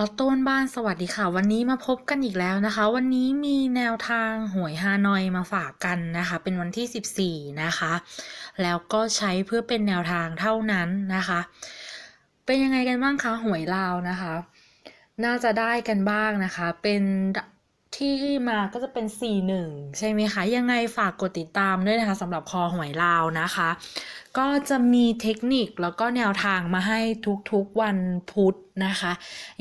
ลอตโต้นบ้านสวัสดีค่ะ วันนี้มาพบกันอีกแล้วนะคะ วันนี้มีแนวทางหวยฮานอยมาฝากกันนะคะ เป็นวันที่ 14 นะคะ แล้วก็ใช้เพื่อเป็นแนวทางเท่านั้นนะคะ เป็นยังไงกันบ้างคะหวยลาวนะคะ น่าจะได้กันบ้างนะคะ เป็น ที่มาก็จะเป็น 4-1 ใช่ไหมคะ ยังไงฝากกดติดตามด้วยนะคะสำหรับคอหวยลาวนะคะ ก็จะมีเทคนิคแล้วก็แนวทางมาให้ทุกๆวันพุธนะคะ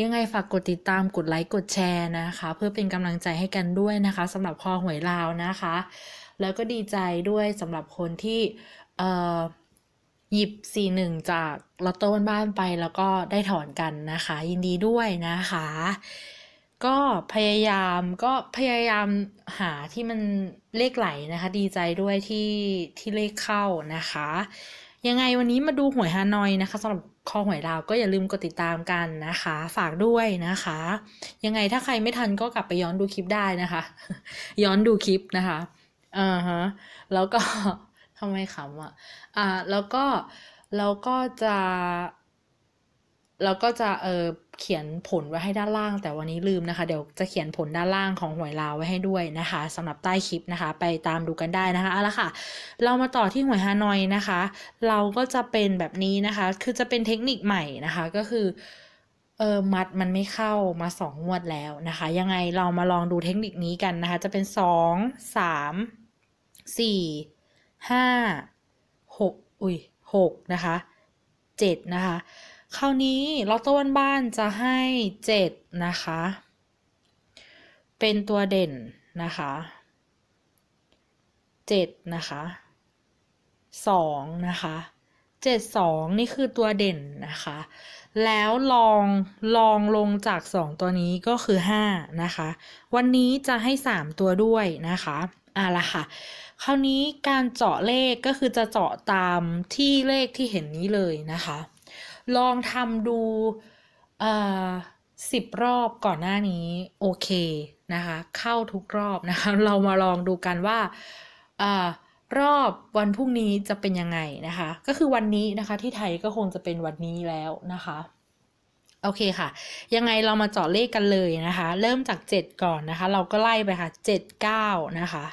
ยังไงฝากกดติดตามกดไลค์กดแชร์นะคะ เพื่อเป็นกำลังใจให้กันด้วยนะคะสำหรับคอหวยลาวนะคะ แล้วก็ดีใจด้วยสำหรับคนที่เอ่อหยิบ 4-1 จากลอตโต้บ้านไปแล้วก็ได้ถอนกันนะคะ ยินดีด้วยนะคะ ก็พยายามก็พยายามหาที่มันเลขไหลนะคะ ดีใจด้วยที่ที่เลขเข้านะคะ ยังไงวันนี้มาดูหวยฮานอยนะคะสำหรับคอหวยลาวก็อย่าลืมกดติดตามกันนะคะ ฝากด้วยนะคะ ยังไงถ้าใครไม่ทันก็กลับไปย้อนดูคลิปได้นะคะ ย้อนดูคลิปนะคะอ่าฮะแล้วก็ทำไมขำอะอ่าแล้วก็เราก็จะ เราก็จะเออเขียนผลไว้ให้ด้านล่าง แต่วันนี้ลืมนะคะ เดี๋ยวจะเขียนผลด้านล่างของหวยลาวไว้ให้ด้วยนะคะสำหรับใต้คลิปนะคะ ไปตามดูกันได้นะคะเอาละค่ะ เรามาต่อที่หวยฮานอยนะคะ เราก็จะเป็นแบบนี้นะคะ คือจะเป็นเทคนิคใหม่นะคะ ก็คือเออมัดมันไม่เข้ามาสองงวดแล้วนะคะ ยังไงเรามาลองดูเทคนิคนี้กันนะคะ จะเป็นสองสามสี่ห้าหกอุ้ยหกนะคะเจ็ดนะคะ คราวนี้ลอตโต้บ้านจะให้เจ็ดนะคะ เป็นตัวเด่นนะคะเจ็ดนะคะสองนะคะเจ็ดสองนี่คือตัวเด่นนะคะ แล้วลองลองลงจากสองตัวนี้ก็คือห้านะคะ วันนี้จะให้สามตัวด้วยนะคะอะละค่ะ คราวนี้การเจาะเลขก็คือจะเจาะตามที่เลขที่เห็นนี้เลยนะคะ ลองทำดูสิบรอบก่อนหน้านี้โอเคนะคะ เข้าทุกรอบนะคะ เรามาลองดูกันว่าอรอบวันพรุ่งนี้จะเป็นยังไงนะคะ ก็คือวันนี้นะคะที่ไทยก็คงจะเป็นวันนี้แล้วนะคะโอเคค่ะ ยังไงเรามาเจาะเลขกันเลยนะคะ เริ่มจาก 7 ก่อนนะคะ เราก็ไล่ไปค่ะ 7 9 นะคะ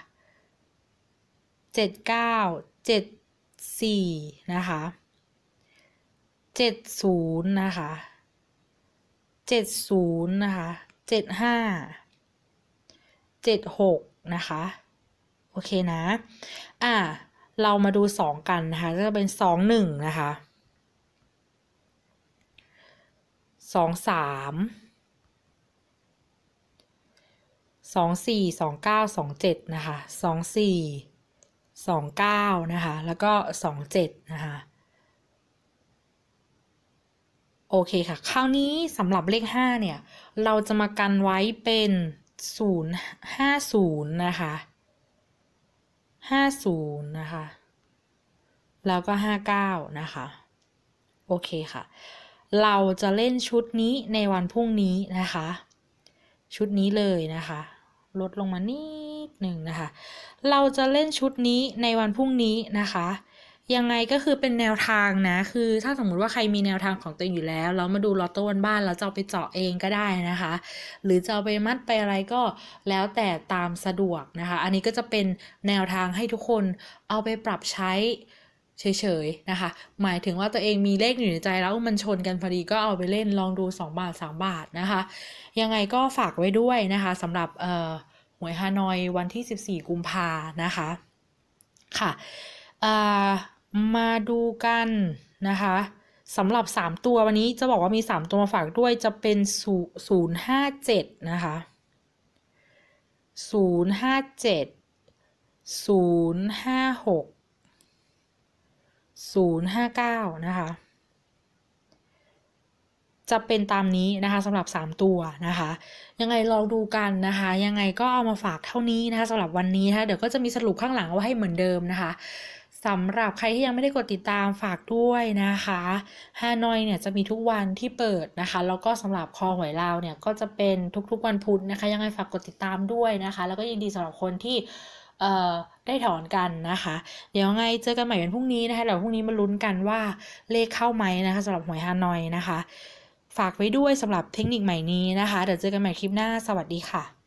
เจ็ดเก้าเจ็ดสี่นะคะ เจ็ดศูนย์นะคะเจ็ดศูนย์นะคะเจ็ดห้าเจ็ดหกนะคะ โอเคนะ อะเรามาดูสองกันนะคะก็จะเป็นสองหนึ่งนะคะสองสามสองสี่สองเก้าสองเจ็ดนะคะสองสี่สองเก้านะคะ แล้วก็สองเจ็ดนะคะ โอเคค่ะ คราวนี้สำหรับเลขห้าเนี่ย เราจะมากันไว้เป็นศูนย์ห้าศูนย์นะคะห้าศูนย์นะคะ แล้วก็ห้าเก้านะคะ โอเคค่ะ เราจะเล่นชุดนี้ในวันพรุ่งนี้นะคะ ชุดนี้เลยนะคะ ลดลงมานิดหนึ่งนะคะ เราจะเล่นชุดนี้ในวันพรุ่งนี้นะคะ ยังไงก็คือเป็นแนวทางนะ คือถ้าสมมุติว่าใครมีแนวทางของตัวเองอยู่แล้วเรามาดูลอตโต้วันบ้านแล้วจะเอาไปเจาะเองก็ได้นะคะ หรือจะเอาไปมัดไปอะไรก็แล้วแต่ตามสะดวกนะคะ อันนี้ก็จะเป็นแนวทางให้ทุกคนเอาไปปรับใช้เฉยๆนะคะ หมายถึงว่าตัวเองมีเลขอยู่ในใจแล้วมันชนกันพอดีก็เอาไปเล่นลองดู 2 บาท 3 บาทนะคะ ยังไงก็ฝากไว้ด้วยนะคะสำหรับหวยฮานอยวันที่ 14 กุมภานะคะ ค่ะ มาดูกันนะคะสำหรับ 3 ตัววันนี้จะบอกว่ามี 3 ตัวมาฝากด้วยจะเป็น 057 นะคะ 057 056 059 นะคะ จะเป็นตามนี้นะคะสำหรับ 3 ตัวนะคะ ยังไงลองดูกันนะคะ ยังไงก็เอามาฝากเท่านี้นะคะสำหรับวันนี้นะคะเดี๋ยวก็จะมีสรุปข้างหลังเอาไว้ให้เหมือนเดิมนะคะ สำหรับใครที่ยังไม่ได้กดติดตามฝากด้วยนะคะฮานอยเนี่ยจะมีทุกวันที่เปิดนะคะ แล้วก็สำหรับคอหวยลาวเนี่ยก็จะเป็นทุกๆวันพุธนะคะ ยังไงฝากกดติดตามด้วยนะคะ แล้วก็ยินดีสำหรับคนที่เอ่อได้ถอนกันนะคะ เดี๋ยวไงเจอกันใหม่วันพรุ่งนี้นะคะเดี๋ยวพรุ่งนี้มาลุ้นกันว่าเลขเข้าไหมนะคะสำหรับหวยฮานอยนะคะฝฝากไว้ด้วยสำหรับเทคนิคใหม่นี้นะคะ เดี๋ยวเจอกันใหม่คลิปหน้าสวัสดีค่ะ